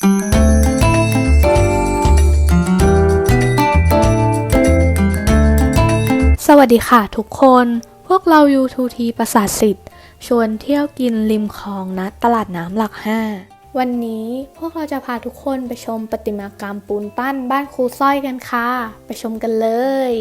สวัสดีค่ะทุกคน พวกเรา U2T ประสาทสิทธิ์ ชวนเที่ยวกินริมคลองนะตลาดน้ำหลัก 5 วันนี้พวกเราจะพาทุกคนไปชมประติมากรรมปูนปั้นบ้านครูสร้อยกันค่ะ ไปชมกันเลย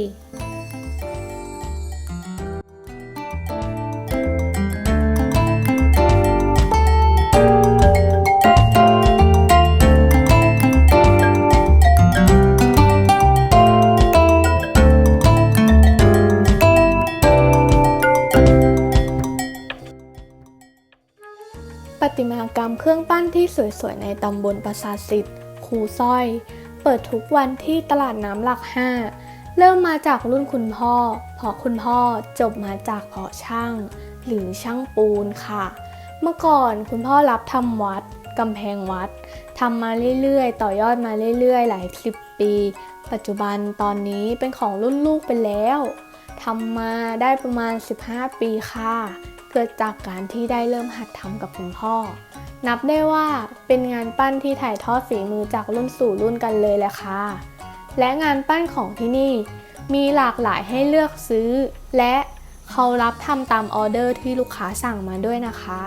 ประติมากรรมเครื่องปั้นที่สวยๆ ในตำบลประสาทสิทธิ์คูสร้อย เปิดทุกวันที่ตลาดน้ำหลัก5เริ่มมาจากรุ่นคุณพ่อ เพราะคุณพ่อจบมาจากเพาะช่าง หรือช่างปูนค่ะ เมื่อก่อนคุณพ่อรับทำวัดกำแพงวัดทำมาเรื่อยๆ ต่อยอดมาเรื่อยๆ หลายสิบปี ปัจจุบันตอนนี้เป็นของรุ่นลูกไปแล้วทำมาได้ประมาณ 15 ปีค่ะ เกิดจากการที่ได้เริ่มหัดทำกับคุณพ่อ นับได้ว่าเป็นงานปั้นที่ถ่ายทอดฝีมือจากรุ่นสู่รุ่นกันเลยแหละค่ะ และงานปั้นของที่นี่ มีหลากหลายให้เลือกซื้อ และเขารับทำตามออเดอร์ที่ลูกค้าสั่งมาด้วยนะคะ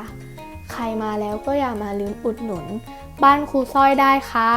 ใครมาแล้วก็อย่ามาลืมอุดหนุน บ้านครูสร้อยได้ค่ะ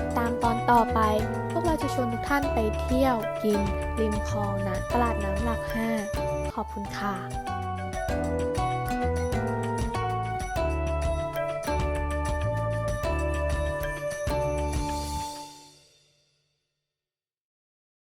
ติดตามตอนต่อไป พวกเราจะชวนทุกท่านไปเที่ยวกิน ริมคลองนะตลาดน้ำหลัก 5 ขอบคุณค่ะ